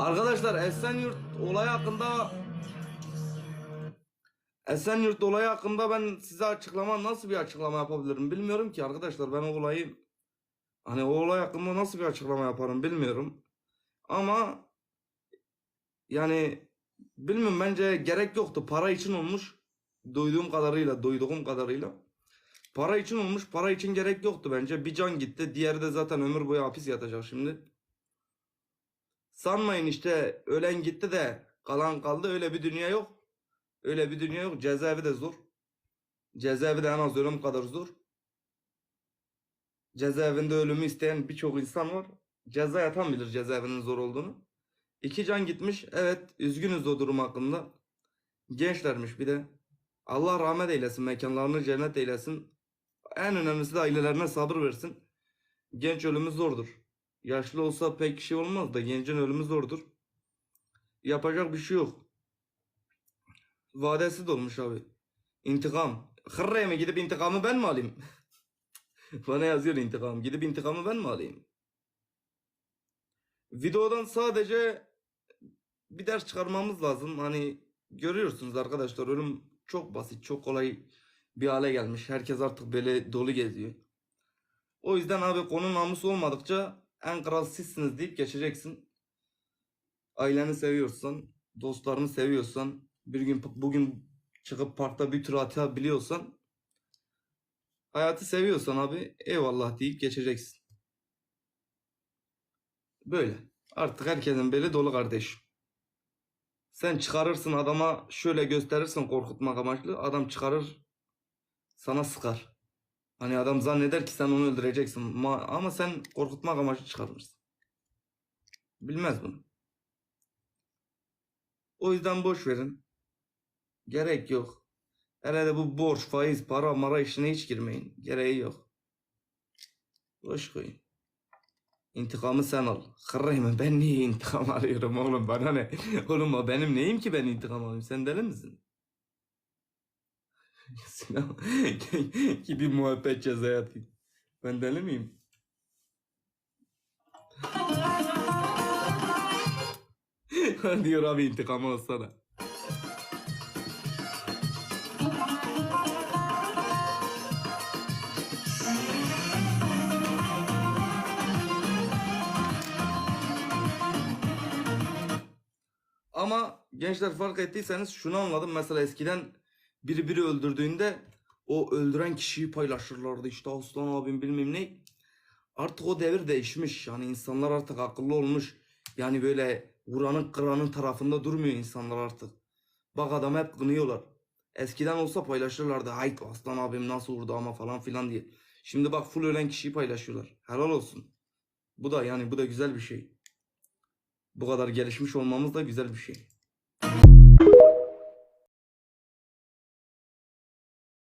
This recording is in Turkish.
Arkadaşlar Esenyurt olayı hakkında Esenyurt olayı hakkında ben size açıklama nasıl bir açıklama yapabilirim bilmiyorum ki arkadaşlar ben o olayı hani o olay hakkında nasıl bir açıklama yaparım bilmiyorum. Ama yani bilmiyorum bence gerek yoktu. Para için olmuş. Duyduğum kadarıyla, duyduğum kadarıyla. Para için olmuş. Para için gerek yoktu bence. Bir can gitti. Diğeri de zaten ömür boyu hapis yatacak şimdi. Sanmayın işte ölen gitti de kalan kaldı. Öyle bir dünya yok. Öyle bir dünya yok. Cezaevi de zor. Cezaevi de en az ölüm kadar zor. Cezaevinde ölümü isteyen birçok insan var. Ceza yatan bilir cezaevinin zor olduğunu. İki can gitmiş. Evet üzgünüz o durum hakkında. Gençlermiş bir de. Allah rahmet eylesin. Mekanlarını cennet eylesin. En önemlisi de ailelerine sabır versin. Genç ölümü zordur. Yaşlı olsa pek şey olmaz da gencin ölümü zordur. Yapacak bir şey yok. Vadesi dolmuş abi. İntikam. Hırraya mı gidip intikamı ben mi alayım? Bana yazıyor intikam. Gidip intikamı ben mi alayım? Videodan sadece bir ders çıkarmamız lazım. Hani görüyorsunuz arkadaşlar ölüm çok basit, çok kolay bir hale gelmiş. Herkes artık böyle dolu geziyor. O yüzden abi konu namus olmadıkça en kral sizsiniz deyip geçeceksin. Aileni seviyorsan, dostlarını seviyorsan, bir gün bugün çıkıp parkta bir tur atabiliyorsan, hayatı seviyorsan abi eyvallah deyip geçeceksin. Böyle. Artık herkesin beli dolu kardeşim. Sen çıkarırsın adama şöyle gösterirsin korkutmak amaçlı. Adam çıkarır sana sıkar. Hani adam zanneder ki sen onu öldüreceksin. Ma- Ama sen korkutmak amaçlı çıkarırsın. Bilmez bunu. O yüzden boş verin. Gerek yok. Hele de bu borç, faiz, para, mara işine hiç girmeyin. Gereği yok. Boş koyun. İntikamı sen al. Kırayım ben niye intikam arıyorum oğlum bana ne? Oğlum benim neyim ki ben intikam alayım? Sen deli misin? Sinan gibi muhabbet ceza yatayım. Ben deli miyim? Diyor abi intikamı alsana. Ama gençler fark ettiyseniz şunu anladım. Mesela eskiden biri biri öldürdüğünde o öldüren kişiyi paylaşırlardı. İşte Aslan abim bilmem ne. Artık o devir değişmiş. Yani insanlar artık akıllı olmuş. Yani böyle vuranın kıranın tarafında durmuyor insanlar artık. Bak adam hep kınıyorlar. Eskiden olsa paylaşırlardı. Hayt Aslan abim nasıl vurdu ama falan filan diye. Şimdi bak full ölen kişiyi paylaşıyorlar. Helal olsun. Bu da yani bu da güzel bir şey. Bu kadar gelişmiş olmamız da güzel bir şey.